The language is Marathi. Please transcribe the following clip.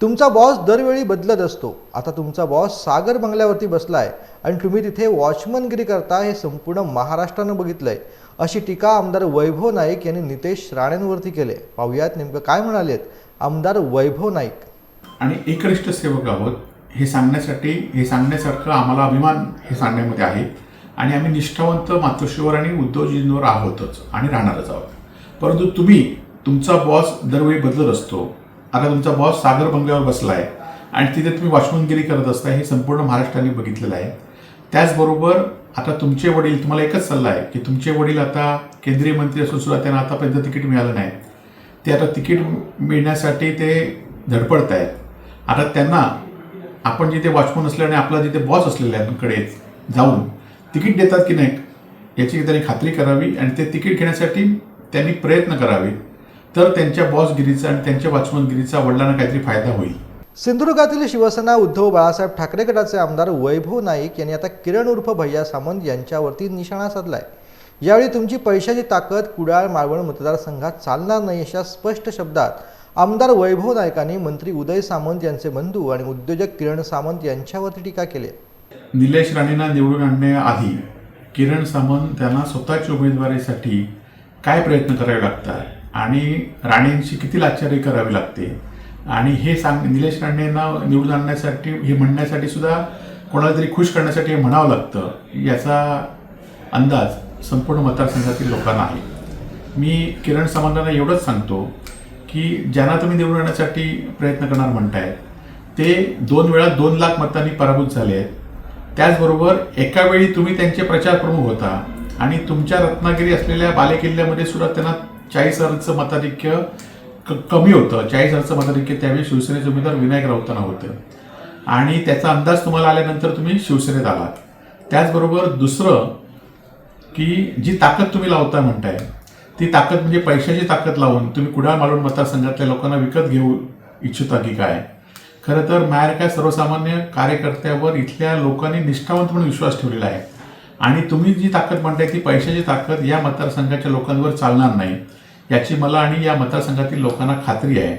तुमचा बॉस दरवेळी बदलत असतो. आता तुमचा बॉस सागर बंगल्यावरती बसलाय आणि तुम्ही तिथे वॉचमनगिरी करता हे संपूर्ण महाराष्ट्रानं बघितलंय. अशी टीका आमदार वैभव नाईक यांनी नितेश राणेंवरती केले. पाहुयात नेमकं काय म्हणालेत आमदार वैभव नाईक. आणि एकनिष्ठ सेवक आहोत हे सांगण्यासाठी हे सांगण्यासारखं आम्हाला अभिमान हे सांगण्यामध्ये आहे. आणि आम्ही निष्ठावंत मातोश्रीवर आणि उद्योजकांवर आहोतच आणि राहणारच आहोत. परंतु तुम्ही तुमचा बॉस दरवेळी बदलत असतो. आता तुमचा बॉस सागर बंगल्यावर बसला आहे आणि तिथे तुम्ही वॉचमनगिरी करत असता हे संपूर्ण महाराष्ट्राने बघितलेलं आहे. त्याचबरोबर आता तुमचे वडील तुम्हाला एकच सल्ला आहे की तुमचे वडील आता केंद्रीय मंत्री असून सुद्धा त्यांना आतापर्यंत तिकीट मिळालं नाही. ते आता तिकीट मिळण्यासाठी ते धडपडत आहेत आता त्यांना आपण जिथे वॉचमन असल्याने आणि आपला जिथे बॉस असलेल्यांकडे जाऊन तिकीट देतात की नाही याची त्यांनी खात्री करावी आणि ते तिकीट घेण्यासाठी त्यांनी प्रयत्न करावे. तर त्यांच्या बॉसगिरीचा आणि त्यांच्या वॉचमनगिरीचा वडिलांना काहीतरी फायदा होईल. सिंधुदुर्गातील शिवसेना उद्धव बाळासाहेब ठाकरे गटाचे आमदार वैभव नाईक यांनी आता किरण उर्फ भैया सामंत यांच्यावरती निशाणा साधलाय. यावेळी तुमची पैशाची ताकद कुडाळ मालवण मतदारसंघात चालणार नाही अशा स्पष्ट शब्दात आमदार वैभव नाईकांनी मंत्री उदय सामंत यांचे बंधू आणि उद्योजक किरण सामंत यांच्यावरती टीका केली. निलेश राणेंना निवडून आणण्याआधी किरण सामंत त्यांना स्वतःच्या उमेदवारीसाठी काय प्रयत्न करावे लागतात? आणि राणेंची किती लाचारी करावी लागते? आणि हे सांग निलेश राणेंना निवडून आणण्यासाठी हे म्हणण्यासाठी सुद्धा कोणाला तरी खुश करण्यासाठी हे म्हणावं लागतं. याचा अंदाज संपूर्ण मतदारसंघातील लोकांना आहे. मी किरण सामंतांना एवढंच सांगतो की ज्यांना तुम्ही निवडून आणण्यासाठी प्रयत्न करणार म्हणताय ते दोन वेळा दोन लाख मतांनी पराभूत झाले आहेत. त्याचबरोबर एका वेळी तुम्ही त्यांचे प्रचार प्रमुख होता आणि तुमच्या रत्नागिरी असलेल्या बालेकिल्ल्यामध्ये सुद्धा त्यांना चाळीस हजारचं मताधिक्य क कमी होतं. चाळीस हजारचं मताधिक्य त्यावेळी शिवसेनेचे उमेदवार विनायक राऊतांना होतं. आणि त्याचा अंदाज तुम्हाला आल्यानंतर तुम्ही शिवसेनेत आलात. त्याचबरोबर दुसरं की जी ताकद तुम्ही लावता म्हणताय ती ताकद म्हणजे पैशाची ताकद लावून तुम्ही कुडाळ मालवण मतदारसंघातल्या लोकांना विकत घेऊ इच्छिता की काय? खरं तर काय सर्वसामान्य कार्यकर्त्यावर इथल्या लोकांनी निष्ठावंत म्हणून विश्वास ठेवलेला आहे. आणि तुम्ही जी ताकद म्हणताय ती पैशाची ताकद या मतदारसंघाच्या लोकांवर चालणार नाही याची मला आणि या मतदारसंघातील लोकांना खात्री आहे.